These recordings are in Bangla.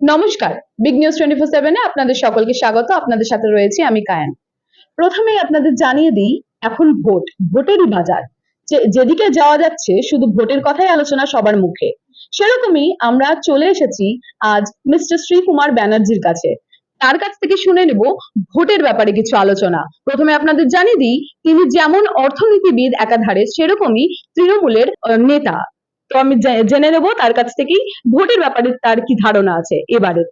নমস্কার। বিগ নিউজ টোয়েন্টি ফোর সেভেনে আপনাদের সকলকে স্বাগত। আপনাদের সাথে রয়েছি আমি কায়ান। প্রথমেই আপনাদের জানিয়ে দিই, এখন ভোট। ভোটেরই বাজার। যেদিকে যাওয়া যাচ্ছে, শুধু ভোটের কথাই আলোচনা সবার মুখে। সেরকমই আমরা চলে এসেছি আজ মিস্টার শ্রীকুমার ব্যানার্জির কাছে। তার কাছ থেকে শুনে নেব ভোটের ব্যাপারে কিছু আলোচনা। প্রথমে আপনাদের জানিয়ে দিই, তিনি যেমন অর্থনীতিবিদ একাধারে, সেরকমই তৃণমূলের নেতা। তো আমি জেনে নেব তার কাছ থেকেই ভোটের ব্যাপারে তার কি ধারণা আছে এবারে।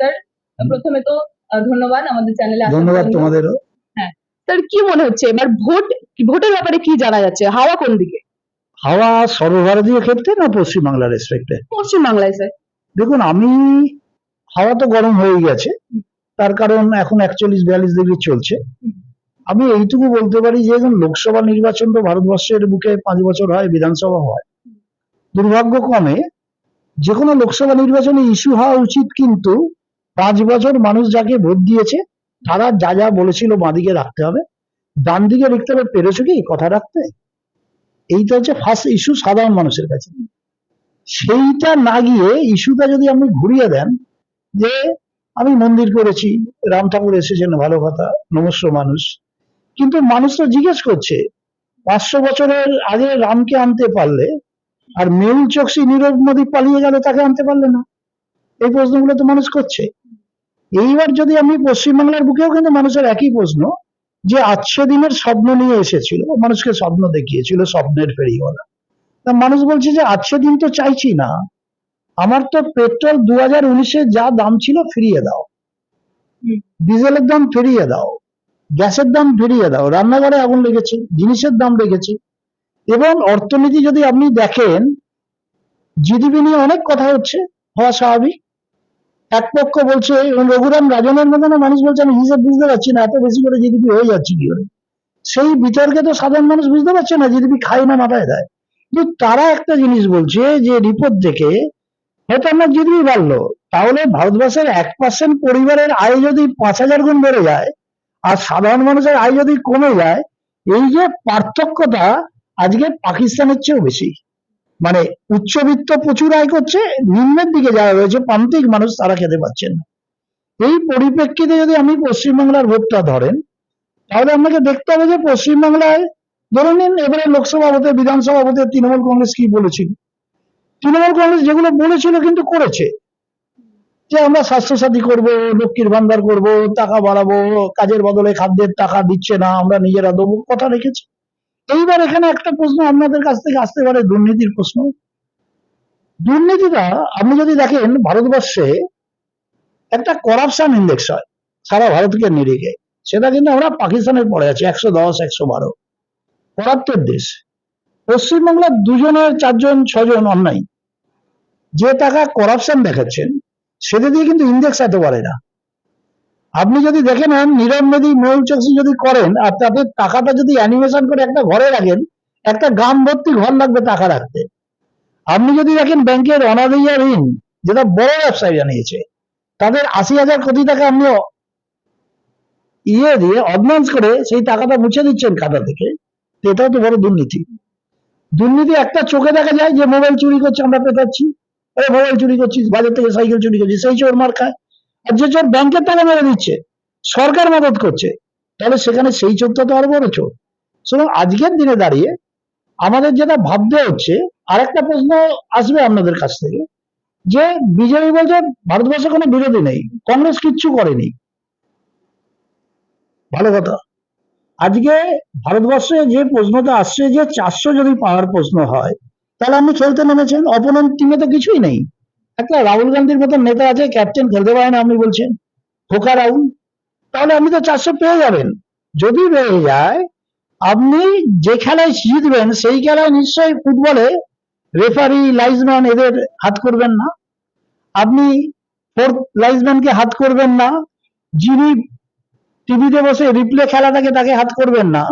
স্যার প্রথমে তো ধন্যবাদ আমাদের চ্যানেলে ধন্যবাদ। তোমাদেরও। স্যার কি মনে হচ্ছে? এবার ভোট ভোটের ব্যাপারে কি জানা যাচ্ছে? হাওয়া কোন দিকে? হাওয়া সর্বভারতীয় ক্ষেত্রে না পশ্চিমবাংলার রেসপেক্টে পশ্চিম বাংলায় স্যার। দেখুন আমি হাওয়া তো গরম হয়ে গেছে। তার কারণ এখন একচল্লিশ বিয়াল্লিশ ডিগ্রি চলছে। আমি এইটুকু বলতে পারি যে লোকসভা নির্বাচন তো ভারতবর্ষের বুকে পাঁচ বছর হয়, বিধানসভা হয়। দুর্ভাগ্যক্রমে যে কোনো লোকসভা নির্বাচনে ইস্যু হওয়া উচিত কিন্তু পাঁচ বছর মানুষ যাকে ভোট দিয়েছে, তারা যা যা বলেছিল বাঁদিকে রাখতে হবে। ডান দিকে লিখতে হবে, পেরেছ কি? কথা রাখতে। এইটা হচ্ছে ফার্স্ট ইস্যু সাধারণ মানুষের কাছে। সেইটা না গিয়ে ইস্যুটা যদি আপনি ঘুরিয়ে দেন যে আমি মন্দির করেছি, রাম ঠাকুর এসেছেন, ভালো কথা, নমস্য মানুষ। কিন্তু মানুষ তো জিজ্ঞেস করছে পাঁচশো বছরের আগে রামকে আনতে পারলে আর মেহুল চোকসি নীরব মোদী পালিয়ে গেল তাকে আনতে পারলে না? এই প্রশ্নগুলো তো মানুষ করছে। এইবার যদি আমি পশ্চিমবাংলার বুকেও কিন্তু মানুষের একই প্রশ্ন যে আজকে দিনের স্বপ্ন নিয়ে এসেছিল মানুষকে স্বপ্ন দেখিয়েছিল স্বপ্নের ফেরিওয়ালা। তা মানুষ বলছে যে আজকে দিন তো চাইছি না। আমার তো পেট্রোল দু হাজার উনিশে যা দাম ছিল ফিরিয়ে দাও। ডিজেলের দাম ফিরিয়ে দাও। গ্যাসের দাম ফিরিয়ে দাও, রান্নাঘরে আগুন লেগেছে, জিনিসের দাম লেগেছে এবং অর্থনীতি যদি আপনি দেখেন জিডিপি নিয়ে অনেক কথা হচ্ছে, হওয়া স্বাভাবিক। এক পক্ষ বলছে রঘুরাম রাজনের মতন মানুষ বলছে, আমি হিসেব বুঝতে পারছি না, এত বেশি করে জিডিপি হয়ে যাচ্ছে কি সেই বিতর্কে তো সাধারণ মানুষ বুঝতে পারছে না জিডিপি খায় না, মাথায় দেয়। কিন্তু তারা একটা জিনিস বলছে, যে রিপোর্ট দেখে হয়তো আমার জিডিপি বাড়লো। তাহলে ভারতবর্ষের এক পার্সেন্ট পরিবারের আয় যদি পাঁচ হাজার গুণ বেড়ে যায় আর সাধারণ মানুষের আয় যদি কমে যায়, এই যে পার্থক্যটা আজকে পাকিস্তানের চেয়েও বেশি। মানে উচ্চবিত্ত প্রচুর আয় করছে, নিম্নের দিকে যারা রয়েছে, প্রান্তিক মানুষ তারা খেতে পাচ্ছেন এই পরিপ্রেক্ষিতে যদি আমি পশ্চিমবাংলার ভোটটা ধরেন, তাহলে আপনাকে দেখতে হবে যে পশ্চিমবাংলায় ধরে নিন, এবারে লোকসভা ভোটে, বিধানসভা ভোটে তৃণমূল কংগ্রেস কি বলেছিল? তৃণমূল কংগ্রেস যেগুলো বলেছিল কিন্তু করেছে। যে আমরা স্বাস্থ্যসাথী করব, লক্ষ্মীর ভান্ডার করব, টাকা বাড়াবো, কাজের বদলে খাদ্যের টাকা দিচ্ছে না, আমরা নিজেরা দেবো, কথা রেখেছে। এইবার এখানে একটা প্রশ্ন আপনাদের কাছ থেকে আসতে পারে, দুর্নীতির প্রশ্ন। দুর্নীতিটা, আপনি যদি দেখেন, ভারতবর্ষে একটা করাপশন ইন্ডেক্স হয়, সারা ভারতকে নিরিখে। সেটা কিন্তু আমরা পাকিস্তানের পরে আছি, একশো দশ, একশো বারো। পরাত্তর দেশ। পশ্চিমবাংলার দুজনের চারজন, ছজন অন্যায়। যে টাকা করাপশন দেখাচ্ছেন সেটা দিয়ে কিন্তু ইন্ডেক্স এত পারে না। আপনি যদি দেখেন নীরব মোদী ময়ূর চক্সি যদি করেন, আর তাদের টাকাটা যদি অ্যানিমেশন করে একটা ঘরে রাখেন, একটা গ্রাম ভর্তি ঘর লাগবে টাকা রাখতে। আপনি যদি দেখেন ব্যাংকের অনাদিয়া ঋণ, যেটা বড় ব্যবসায়ীরা নিয়েছে তাদের আশি হাজার কোটি টাকা আপনি ইয়ে দিয়ে অডভান্স করে সেই টাকাটা মুছে দিচ্ছেন খাতা থেকে এটাও তো বড় দুর্নীতি। দুর্নীতি একটা চোখে দেখা যায় যে মোবাইল চুরি করছে, আমরা পেটাচ্ছি। আরে মোবাইল চুরি করছিস, বাজার থেকে সাইকেল চুরি করছিস, সেই চোর মার খায়। আর যে চোর ব্যাংকের টাকা মেরে দিচ্ছে, সরকার মদত করছে, তাহলে সেখানে সেই চোরটা তো আরও বড় চোর। সুতরাং আজকের দিনে দাঁড়িয়ে আমাদের যেটা ভাবতে হচ্ছে, আরেকটা প্রশ্ন আসবে আপনাদের কাছ থেকে, যে বিজেপি বলছে ভারতবর্ষে কোনো বিরোধী নেই, কংগ্রেস কিচ্ছু করেনি। ভালো কথা। আজকে ভারতবর্ষে যে প্রশ্নটা আসছে, যে চারশো যদি পাওয়ার প্রশ্ন হয় তাহলে আপনি খেলতে নেমেছেন, অপোনেন্ট টিমে তো কিছুই নেই। একটা রাহুল গান্ধীর মতন নেতা আছে ক্যাপ্টেন খেলতে পারে না আপনি বলছেন, খোকা রাহুল। তাহলে আপনি তো চারশো পেয়ে যাবেন। যদি পেয়ে যায়, আপনি যে খেলায় জিতবেন সেই খেলায় নিশ্চয়ই ফুটবলে রেফারি লাইজম্যান এদের হাত করবেন না। আপনি ফোর্থ লাইজম্যানকে হাত করবেন না। যিনি টিভিতে বসে রিপ্লে খেলাটাকে তাকে হাত করবেন না।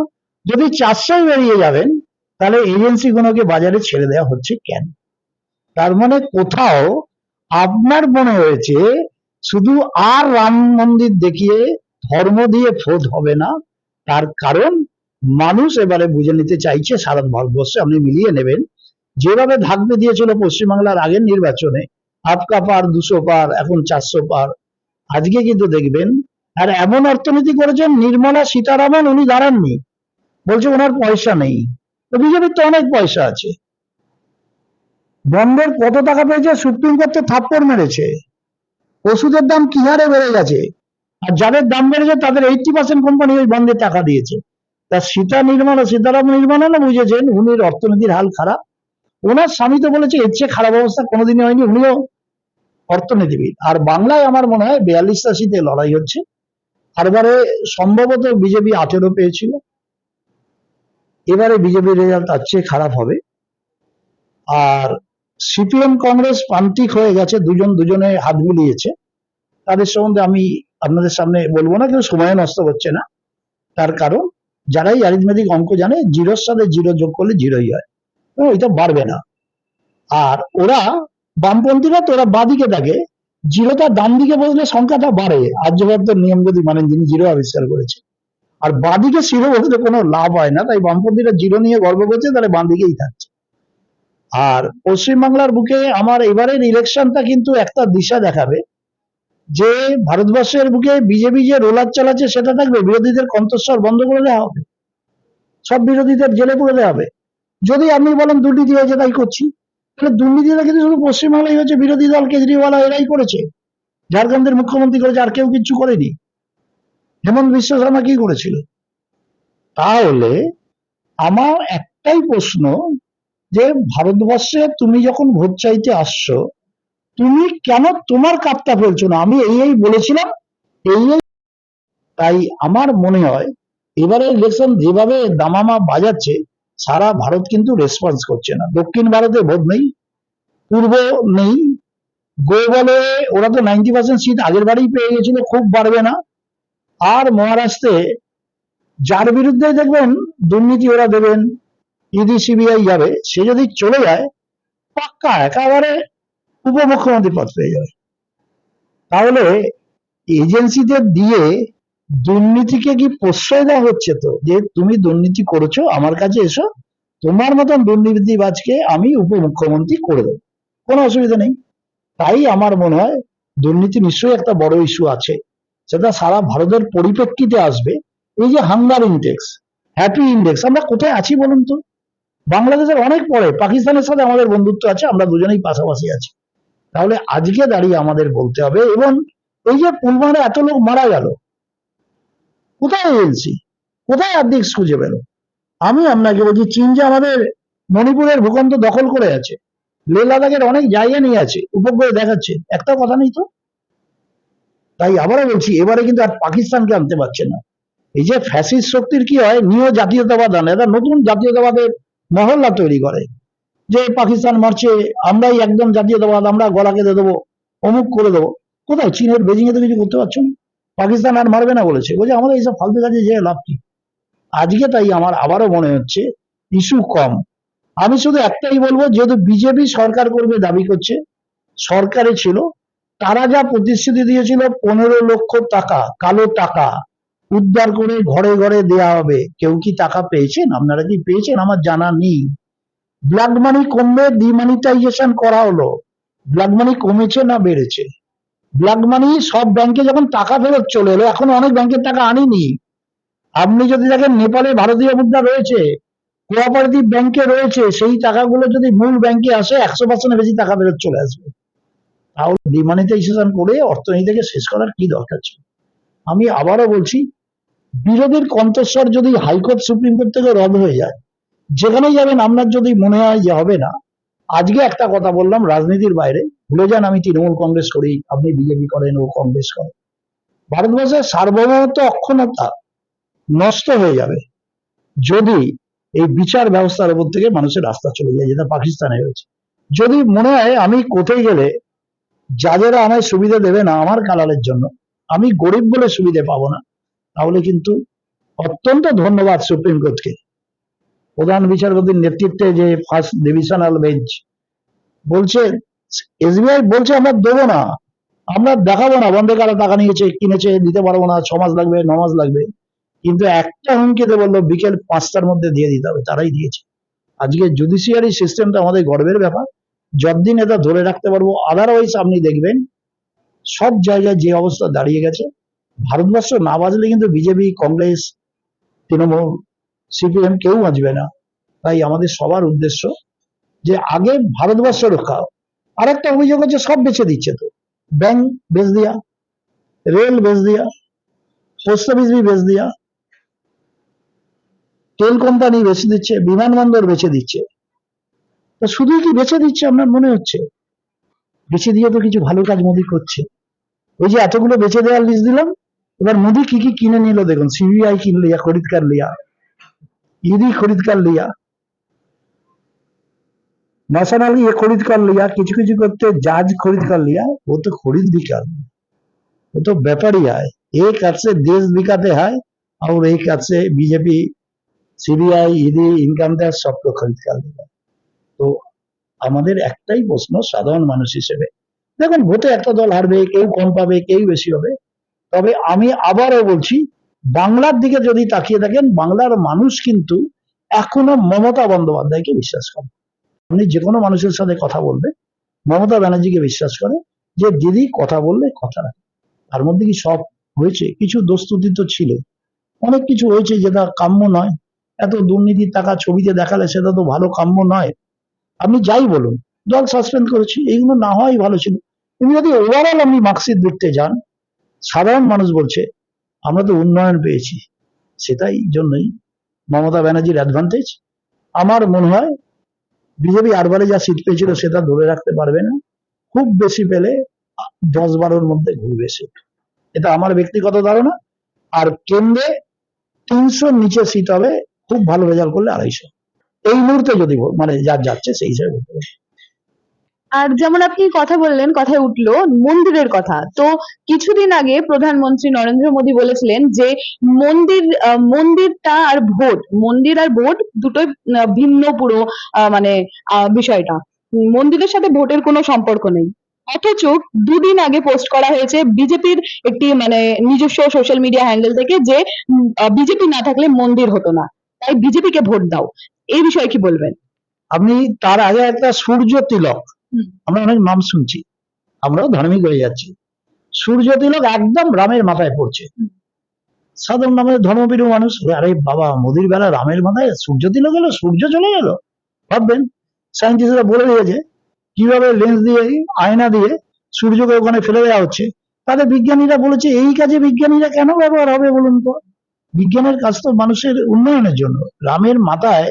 যদি চারশোই বেরিয়ে যাবেন তাহলে এজেন্সি গুলোকে বাজারে ছেড়ে দেওয়া হচ্ছে কেন? তার মানে কোথাও আপনার মনে হয়েছে শুধু আর রাম মন্দির দেখিয়ে ধর্ম দিয়ে ভোট হবে না, তার কারণ মানুষ এবারে বুঝে নিতে চাইছে সারা ভারতবর্ষে, আপনি মিলিয়ে নেবেন। যেভাবে ধাকবে দিয়েছিল পশ্চিমবাংলার আগের নির্বাচনে, আপকা পার, দুশো পার, এখন চারশো পার, আজকে কিন্তু দেখবেন, আর এমন অর্থনীতি করেছেন নির্মলা সীতারামন, উনি দাঁড়াননি। বলছে ওনার পয়সা নেই। তো বিজেপির তো অনেক পয়সা আছে। বন্ডের কত টাকা পেয়েছে? সুপ্রিম কোর্টে থাপ্পড় মেরেছে। ওষুধের দাম কি হারে বেড়ে গেছে। আর যাদের দাম বেড়েছে, তাদের এইটটি পার্সেন্ট কোম্পানি ওই বন্ডে টাকা দিয়েছে। তা সীতা নির্মলা, সীতারাম নির্মলা বুঝেছেন, উনির অর্থনীতির হাল খারাপ। ওনার স্বামী তো বলেছে, এর চেয়ে খারাপ অবস্থা কোনোদিনই হয়নি। উনিও অর্থনীতিবিদ। আর বাংলায় আমার মনে হয়, বিয়াল্লিশটা সিটে লড়াই হচ্ছে। আরবারে সম্ভবত বিজেপি আঠেরো পেয়েছিল। এবারে বিজেপির রেজাল্ট তার চেয়ে খারাপ হবে। আর সিপিএম কংগ্রেস প্রান্তিক হয়ে গেছে, দুজন দুজনে হাত বুলিয়েছে। তাদের সম্বন্ধে আমি আপনাদের সামনে বলব না, কেউ সময় নষ্ট করছে না। তার কারণ, যারাই অ্যারিথমেটিক অঙ্ক জানে, জিরোর সাথে জিরো যোগ করলে জিরোই হয়। এটা বাড়বে না। আর ওরা বামপন্থীরা তো ওরা বাদিকে থাকে। জিরোটা ডান দিকে বসলে সংখ্যাটা বাড়ে। আর্যভদ্রের নিয়ম যদি মানেন যিনি জিরো আবিষ্কার করেছে। আর বাঁদিকে জিরো বসলে কোনো লাভ হয় না, তাই বামপন্থীরা জিরো নিয়ে গর্ব করছে, তাহলে বাঁ দিকেই থাকছে। আর পশ্চিমবাংলার বুকে আমার এবারের ইলেকশনটা কিন্তু একটা দিশা দেখাবে, যে ভারতবর্ষের বুকে বিজেপি যে রোলার চালাচ্ছে, সেটা থাকবে, বিরোধীদের কণ্ঠস্বর বন্ধ করে দেওয়া হবে, সব বিরোধীদের জেলে পুরে দেওয়া হবে। যদি আপনি বলেন দুর্নীতি হয়েছে, তাই করছি। তাহলে দুর্নীতিটা কিন্তু শুধু পশ্চিমবাংলায় হয়েছে, বিরোধী দল কেজরিওয়াল এরাই করেছে। ঝাড়খণ্ডের মুখ্যমন্ত্রী করেছে, আর কেউ কিচ্ছু করেনি। হেমন্ত বিশ্ব শর্মা কি করেছিল? তাহলে আমার একটাই প্রশ্ন যে ভারতবর্ষে তুমি যখন ভোট চাইতে আসছো, তুমি কেন তোমার কাপটা ফেলছো না? আমি এই এই বলেছিলাম, এই তাই আমার মনে হয় এবারে ইলেকশন যেভাবে দামামা বাজাচ্ছে, সারা ভারত কিন্তু রেসপন্স করছে না। দক্ষিণ ভারতে ভোট নেই, পূর্ব নেই, গোয়ালে ওরা তো নাইনটি পার্সেন্ট সিট আগের বারেই পেয়ে গেছিল, খুব বাড়বে না। আর মহারাষ্ট্রে যার বিরুদ্ধে দেখবেন দুর্নীতি ওরা দেবেন, ইডি, সিবিআই যাবে, সে যদি চলে যায়, পাক্কা একেবারে উপমুখ্যমন্ত্রী পদ পেয়ে যাবে। তাহলে এজেন্সিদের দিয়ে দুর্নীতিকে কি প্রশ্রয় দেওয়া হচ্ছে তো? যে তুমি দুর্নীতি করেছ, আমার কাছে এসো, তোমার মতন দুর্নীতিবাজকে আমি উপমুখ্যমন্ত্রী করে দেবো। কোনো অসুবিধা নেই। তাই আমার মনে হয় দুর্নীতি নিশ্চয়ই একটা বড় ইস্যু আছে। সেটা সারা ভারতের পরিপ্রেক্ষিতে আসবে। এই যে হাঙ্গার ইন্ডেক্স হ্যাপি ইন্ডেক্স আমরা কোথায় আছি বলুন তো? বাংলাদেশের অনেক পরে, পাকিস্তানের সাথে আমাদের বন্ধুত্ব আছে, আমরা দুজনেই পাশাপাশি আছি। তাহলে আজকে দাঁড়িয়ে আমাদের বলতে হবে, এবং এই যে পুলওয়ামায় এত লোক মারা গেল, কোথায় এজেন্সি কোথায় অর্ধেক্স খুঁজে পেল? আমি আপনাকে বলছি, চীন যে আমাদের মণিপুরের ভূখণ্ড দখল করে আছে লে লাদাখের অনেক জায়গা নিয়ে আছে, উপগ্রহে দেখাচ্ছে, একটা কথা নেই তো? তাই আবারও বলছি, এবারে কিন্তু আর পাকিস্তানকে আনতে পারছে না। এই যে ফ্যাসিস্ট শক্তির কি হয় নিয় জাতীয়তাবাদ আনে এরা নতুন জাতীয়তাবাদের মহল্লা তৈরি করে। যে পাকিস্তান মারছে, আমরাই একদম জাতীয়তাবাদ, আমরা গলা কেটে দেবো, অমুক করে দেবো। কোথায়? চীনের বেজিং এ তো কিছু করতে পারছ পাকিস্তান আর মারবে না বলেছে। বলছে, আমাদের এইসব ফালতু কাজে যে লাভ কি? আজকে তাই আমার আবারও মনে হচ্ছে, ইস্যু কম। আমি শুধু একটাই বলব, যেহেতু বিজেপি সরকার করবে, দাবি করছে, সরকারে ছিল তারা যা প্রতিশ্রুতি দিয়েছিল পনেরো লক্ষ টাকা, কালো টাকা, উদ্ধার করে ঘরে ঘরে দেয়া হবে। কেউ কি টাকা পেয়েছেন? আপনারা কি পেয়েছেন? আমার জানা নেই। ব্ল্যাক মানি কমবে, ডিমানিটাইজেশন করা হলো। ব্ল্যাক মানি কমেছে না বেড়েছে? ব্ল্যাক মানি সব ব্যাংকে যখন টাকা ফেরত চলে এলো, এখন অনেক ব্যাংকের টাকা আনিনি। আপনি যদি দেখেন, নেপালে ভারতীয় মুদ্রা রয়েছে, কোঅপারেটিভ ব্যাংকে রয়েছে, সেই টাকাগুলো যদি মূল ব্যাংকে আসে, একশো পার্সেন্ট বেশি টাকা ফেরত চলে আসবে। তাহলে ডিমানিটাইজেশন করে অর্থনীতিকে শেষ করার কি দরকার ছিল? আমি আবারও বলছি, বিরোধীর কণ্ঠস্বর যদি হাইকোর্ট সুপ্রিম কোর্ট থেকে রদ হয়ে যায়, যেখানেই যাবেন আপনার যদি মনে হয় যে হবে না, আজকে একটা কথা বললাম, রাজনীতির বাইরে, ভুলে যান আমি তৃণমূল কংগ্রেস করি, আপনি বিজেপি করেন, ও কংগ্রেস করেন। ভারতবর্ষের সার্বভৌমত্ব অক্ষমতা নষ্ট হয়ে যাবে, যদি এই বিচার ব্যবস্থার উপর থেকে মানুষের রাস্তা চলে যায়, যেটা পাকিস্তানে হয়েছে। যদি মনে হয় আমি কোথায় গেলে যাদেরা আমায় সুবিধা দেবে না আমার কালারের জন্য, আমি গরিব বলে সুবিধে পাবো না। তাহলে কিন্তু অত্যন্ত ধন্যবাদ সুপ্রিম কোর্টকে। প্রধান বিচারপতির নেতৃত্বে যে ফার্স্ট ডিভিশনাল বেঞ্চ বলছে এসবিআই বলছে আমরা দেবো না, আমরা দেখাবো না বন্ধে কারা টাকা নিয়েছে, কিনেছে, দিতে পারব না, ছ মাস লাগবে, ন মাস লাগবে। কিন্তু একটা হুমকিতে বলল, বিকেল পাঁচটার মধ্যে দিয়ে দিতে হবে, তারাই দিয়েছে। আজকে জুডিশিয়ারি সিস্টেমটা আমাদের গর্বের ব্যাপার। যতদিন এটা ধরে রাখতে পারব আদারওয়াইজ আপনি দেখবেন সব জায়গায় যে অবস্থা দাঁড়িয়ে গেছে, ভারতবর্ষ না বাজলে কিন্তু বিজেপি, কংগ্রেস, তৃণমূল, সিপিএম কেউ বাঁচবে না। তাই আমাদের সবার উদ্দেশ্য যে আগে ভারতবর্ষ রক্ষা। আর একটা অভিযোগ হচ্ছে সব বেচে দিচ্ছে তো। ব্যাংক বেচ দিয়া, রেল বেচ দিয়া, পোস্ট অফিস भी বেচ দিয়া, তেল কোম্পানি বেচে দিচ্ছে, বিমানবন্দর বেচে দিচ্ছে। তো শুধুই কি বেচে দিচ্ছে আপনার মনে হচ্ছে বেচে দিয়ে তো কিছু ভালো কাজ মোদি করছে ওই যে এতগুলো বেচে দেওয়ার লিস্ট দিলাম এবার মোদি কি কি কিনে নিল দেখুন सीबीआई किन लिया खरीद कर लिया ईडी खरीद कर लिया नेशनल ये खरीद कर लिया किसी किसी करते जज खरीद कर लिया वो तो खरीद भी कर लिया वो तो व्यापारी है एक हाथ से देश दिखाते हैं और एक हाथ से BJP CBI ED income tax सबको खरीद कर लिया তো আমাদের একটাই প্রশ্ন সাধারণ মানুষ হিসেবে। দেখুন, ভোটে একটা দল হারবে, কেউ কম পাবে, কেউ বেশি হবে। তবে আমি আবারও বলছি, বাংলার দিকে যদি তাকিয়ে থাকেন বাংলার মানুষ কিন্তু এখনও মমতা বন্দ্যোপাধ্যায়কে বিশ্বাস করে। আপনি যে কোনো মানুষের সাথে কথা বলবে, মমতা ব্যানার্জিকে বিশ্বাস করে যে, দিদি, কথা বললে কথা রাখে। তার মধ্যে কি সব হয়েছে? কিছু দস্তুতি তো ছিল। অনেক কিছু হয়েছে যেটা কাম্য নয়। এত দুর্নীতির টাকা ছবিতে দেখালে সেটা তো ভালো কাম্য নয়। আপনি যাই বলুন দল সাসপেন্ড করেছি, এইগুলো না হওয়াই ভালো ছিল। কিন্তু যদি ওভারঅল আপনি মার্কশিট দেখতে যান, সাধারণ মানুষ বলছে, আমরা তো উন্নয়ন পেয়েছি। সেটাই জন্যই মমতা ব্যানার্জির অ্যাডভান্টেজ আমার মনে হয়, বিজেপি আরবারে যা সিট পেয়েছিল সেটা ধরে রাখতে পারবে না। খুব বেশি পেলে দশ বারোর মধ্যে ঘুরবে সিট এটা আমার ব্যক্তিগত ধারণা। আর কেন্দ্রে তিনশোর নিচে সিট হবে, খুব ভালো রেজাল্ট করলে আড়াইশো। এই মুহূর্তে যদি মানে যা যাচ্ছে সেই হিসাবে বলতে পারি। আর যেমন আপনি কথা বললেন, কথায় উঠল মন্দিরের কথা। তো কিছুদিন আগে প্রধানমন্ত্রী নরেন্দ্র মোদী বলেছিলেন যে মন্দির মন্দিরটা আর ভোট, মন্দির আর ভোট দুটোই ভিন্ন পুরো মানে বিষয়টা। মন্দিরের সাথে ভোটের কোনো সম্পর্ক নেই। অথচ দুদিন আগে পোস্ট করা হয়েছে বিজেপির একটি মানে নিজস্ব সোশ্যাল মিডিয়া হ্যান্ডেল থেকে যে বিজেপি না থাকলে মন্দির হতো না। তাই বিজেপিকে ভোট দাও। এই বিষয়ে কি বলবেন? আপনি তার আগে একটা সূর্য তিলক। আমরা অনেক নাম শুনছি। আমরাও ধার্মিক হয়ে যাচ্ছি। সূর্য তিলক একদম রামের মাথায় পড়ছে। সাধারণ নামের ধর্মপ্রিয় মানুষ আরে বাবা মোদির বেলা রামের মাথায় সূর্য তিলক গেল সূর্য চলে গেল। ভাববেন সায়েন্টিস্টরা বলে দিয়েছে কীভাবে লেন্স দিয়ে আয়না দিয়ে সূর্যকে ওখানে ফেলে দেওয়া হচ্ছে। তাদের বিজ্ঞানীরা বলেছে এই কাজে বিজ্ঞানীরা কেন ব্যবহার হবে বলুন তো? বিজ্ঞানের কাজ তো মানুষের উন্নয়নের জন্য। রামের মাথায়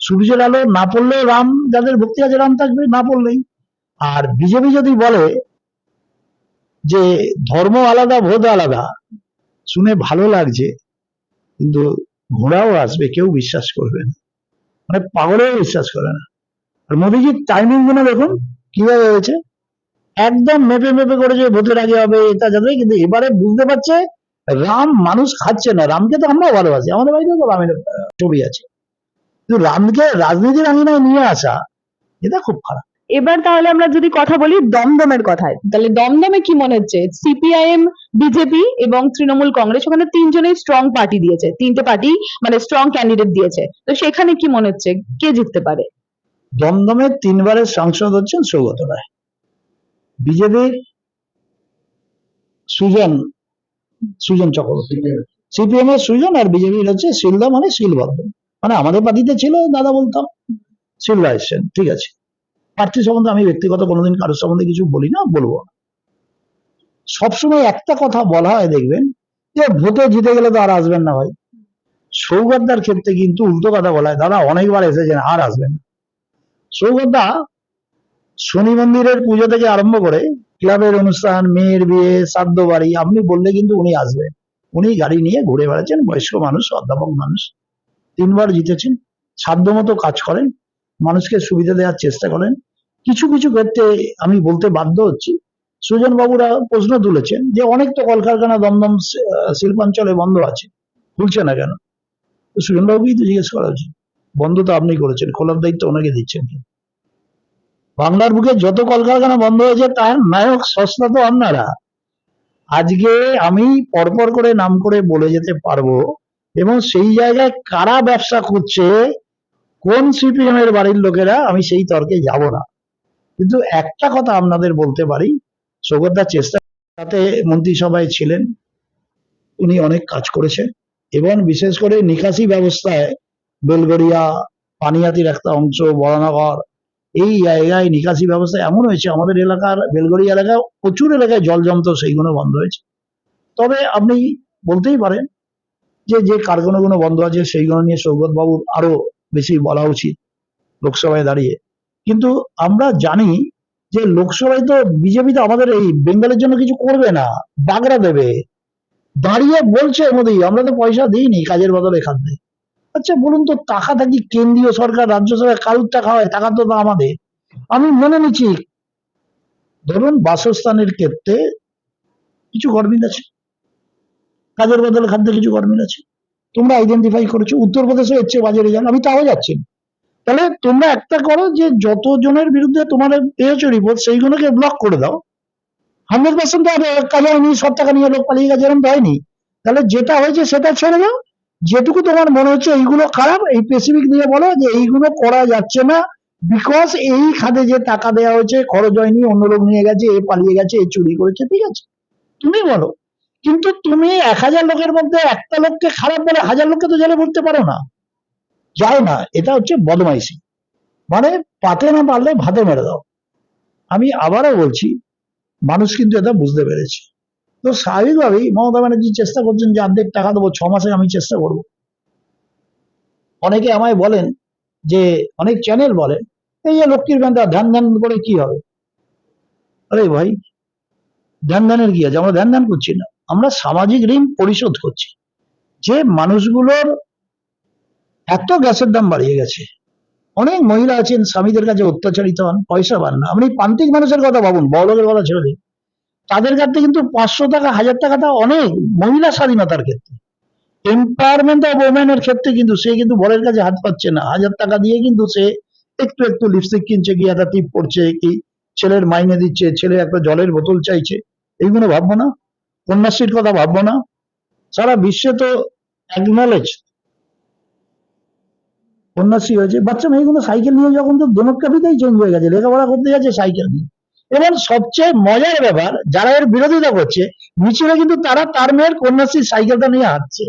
সূর্যের আলো না পড়লেও রাম, যাদের ভক্তি আছে, রাম থাকবে, না পড়লেই। আর বিজেপি যদি বলে যে ধর্ম আলাদা ভোট আলাদা, শুনে ভালো লাগছে, কিন্তু ঘোড়াও আসবে, কেউ বিশ্বাস করবে না। মানে পাগলেও বিশ্বাস করে না। আর মোদীজির টাইমিংগুলো দেখুন, কীভাবে হয়েছে? একদম মেপে মেপে করেছে ভোটের আগে হবে, এটা যাবে কিন্তু এবারে বুঝতে পারছে, রাম মানুষ খাচ্ছে না। রামকে তো আমরাও ভালোবাসি, আমাদের বাড়িতে তো রামের ছবি আছে। কিন্তু রামকে রাজনীতির আঙিনায় নিয়ে আসা এটা খুব খারাপ। এবার তাহলে আমরা যদি কথা বলি দমদমের কথায় তাহলে দমদমে কি মনে হচ্ছে? সিপিআইএম বিজেপি এবং তৃণমূল কংগ্রেস ওখানে তিনজনেই স্ট্রং পার্টি দিয়েছে তিনটে পার্টি মানে স্ট্রং ক্যান্ডিডেট দিয়েছে। তো সেখানে কি মনে হচ্ছে? কে জিততে পারে? দমদমের তিনবারের সাংসদ হচ্ছেন সৌগত রায়। বিজেপির সুজন সুজন চক্রবর্তী। সিপিএম এর সুজন আর বিজেপির হচ্ছে শিলদা মানে শিলবদ্ধ। মানে আমাদের পার্টিতে ছিল, দাদা বলতাম শিলদা এসছেন ঠিক আছে। প্রার্থী সম্বন্ধে আমি ব্যক্তিগত কোনোদিন কারোর সম্বন্ধে কিছু বলি না, বলব না। সবসময় একটা কথা বলা হয়, দেখবেন, যে ভোটে জিতে গেলে তো আর আসবেন না ভাই। সৌগতদার ক্ষেত্রে কিন্তু উল্টো কথা বলা হয়, দাদা, অনেকবার এসেছেন, আর আসবেন না। সৌগতদা শনি মন্দিরের পুজো থেকে আরম্ভ করে ক্লাবের অনুষ্ঠান, মেয়ের বিয়ে শ্রাদ্ধ বাড়ি আপনি বললে কিন্তু উনি আসবেন। উনি গাড়ি নিয়ে ঘুরে বেড়াচ্ছেন, বয়স্ক মানুষ, অধ্যাপক মানুষ। তিনবার জিতেছেন সাধ্যমতো কাজ করেন, মানুষকে সুবিধা দেওয়ার চেষ্টা করেন। কিছু কিছু ক্ষেত্রে আমি বলতে বাধ্য হচ্ছি সুজন বাবুরা প্রশ্ন তুলেছেন যে অনেক তো কলকারখানা দমদম শিল্পাঞ্চলে বন্ধ আছে, খুলছে না কেন? তো সুজন বাবুকেই তো জিজ্ঞেস করা উচিত। বন্ধ তো আপনি করেছেন, খোলার দায়িত্ব ওনাকে দিচ্ছেন বাংলার বুকে যত কলকারখানা বন্ধ হয়েছে, তার নায়ক সস্তা তো আপনারা। আজকে আমি পরপর করে নাম করে বলে যেতে পারব এবং সেই জায়গায় কারা ব্যবসা করছে, কোন সিপিএম এর বাড়ির লোকেরা, আমি সেই তর্কে যাব না। কিন্তু একটা কথা আপনাদের বলতে পারি সৌগতদার চেষ্টা তাতে মন্ত্রিসভায় ছিলেন, উনি অনেক কাজ করেছেন এবং বিশেষ করে নিকাশি ব্যবস্থায় বেলগড়িয়া পানিয়াতির একটা অংশ, বরানগর, এই জায়গায় নিকাশি ব্যবস্থা এমন হয়েছে, আমাদের এলাকার, বেলগড়িয়া এলাকায় প্রচুর এলাকায় জল জমতো, সেইগুলো বন্ধ হয়েছে। তবে আপনি বলতেই পারেন যে যে কারখানাগুলো বন্ধ আছে সেইগুলো নিয়ে সৌগত বাবুর আরও বেশি বলা উচিত লোকসভায় দাঁড়িয়ে। কিন্তু আমরা জানি যে লোকসভায় তো বিজেপি তো আমাদের এই বেঙ্গলের জন্য কিছু করবে না, বাগড়া দেবে। দাঁড়িয়ে বলছে মোদি, আমরা তো পয়সা দিইনি কাজের বদলে খাদ্যে। আচ্ছা বলুন তো, টাকা থাকি কেন্দ্রীয় সরকার, রাজ্য সরকার কারুর টাকা হয়? টাকা তো তা আমাদের। আমি মনে নিচ্ছি, ধরুন বাসস্থানের ক্ষেত্রে কিছু গরমিল আছে। কাজের বদলে খাদ্যে কিছু গরমিল আছে? তোমরা আইডেন্টিফাই করেছ উত্তরপ্রদেশে হচ্ছে বাজে রেজাল্ট আমি তাও যাচ্ছি তাহলে তোমরা একটা করো যে যত জনের বিরুদ্ধে তোমার পেয়েছ রিপোর্ট সেইগুলোকে ব্লক করে দাও। হান্ড্রেড পার্সেন্ট কাজ হয়নি, সব টাকা নিয়ে লোক পালিয়ে গেছে এরকম তো হয়নি। তাহলে যেটা হয়েছে সেটা ছেড়ে দাও। যেটুকু তোমার মনে হচ্ছে এইগুলো খারাপ, এই স্পেসিফিক নিয়ে বলো যে এইগুলো করা যাচ্ছে না বিকজ এই খাদে যে টাকা দেওয়া হয়েছে, খরচ হয়নি, অন্য লোক নিয়ে গেছে, এ পালিয়ে গেছে, এ চুরি করেছে, ঠিক আছে। তুমি বলো। কিন্তু তুমি এক হাজার লোকের মধ্যে একটা লোককে খারাপ বলে হাজার লোককে তো জেলে ভরতে পারো না। যায় না, এটা হচ্ছে বদমাইশি। মানে পাতে না পারলে ভাতে মেরে দাও। আমি আবারও বলছি, মানুষ কিন্তু এটা বুঝতে পেরেছে। তো স্বাভাবিকভাবেই মমতা ব্যানার্জি চেষ্টা করছেন যে অর্ধেক টাকা দেবো, ছ মাসে আমি চেষ্টা করব। অনেকে আমায় বলেন যে, অনেক চ্যানেল বলে এই যে লক্ষ্মীর ভান্ডার ধ্যান ধ্যান করে কি হবে? আরে ভাই, ধ্যান ধ্যানের কি আছে? আমরা ধ্যান ধ্যান করছি না। আমরা সামাজিক ঋণ পরিশোধ করছি। যে মানুষগুলোর এত গ্যাসের দাম বাড়িয়ে গেছে। অনেক মহিলা আছেন, স্বামীদের কাছে অত্যাচারিত হন, পয়সা পান না। আপনি প্রান্তিক মানুষের কথা ভাবুন বড়লোকের কথা ছেড়ে তাদের কাছে কিন্তু পাঁচশো টাকা, হাজার টাকাটা অনেক মহিলা স্বাধীনতার ক্ষেত্রে। এম্পাওয়ারমেন্ট অফ ওমেনের ক্ষেত্রে কিন্তু সে কিন্তু বরের কাছে হাত পাচ্ছে না। হাজার টাকা দিয়ে কিন্তু সে একটু একটু লিপস্টিক কিনছে কি একটা টিপ পড়ছে কি ছেলের মাইনে দিচ্ছে, ছেলে একটা জলের বোতল চাইছে। এইগুলো ভাববো না? কন্যাশ্রীর কথা ভাববো না। সারা বিশ্বে তো অ্যাকনলেজ কন্যাশ্রী হয়েছে বাচ্চা মেয়েগুলো সাইকেল নিয়ে যখন তো ডেমোক্রাফিতেই চেঞ্জ হয়ে গেছে, লেখাপড়া করতে যাচ্ছে সাইকেল নিয়ে। এবং সবচেয়ে মজার ব্যাপার, যারা এর বিরোধিতা করছে মিছিলে কিন্তু তারা তার মেয়ের কন্যাশ্রী সাইকেলটা নিয়ে হাঁটছে।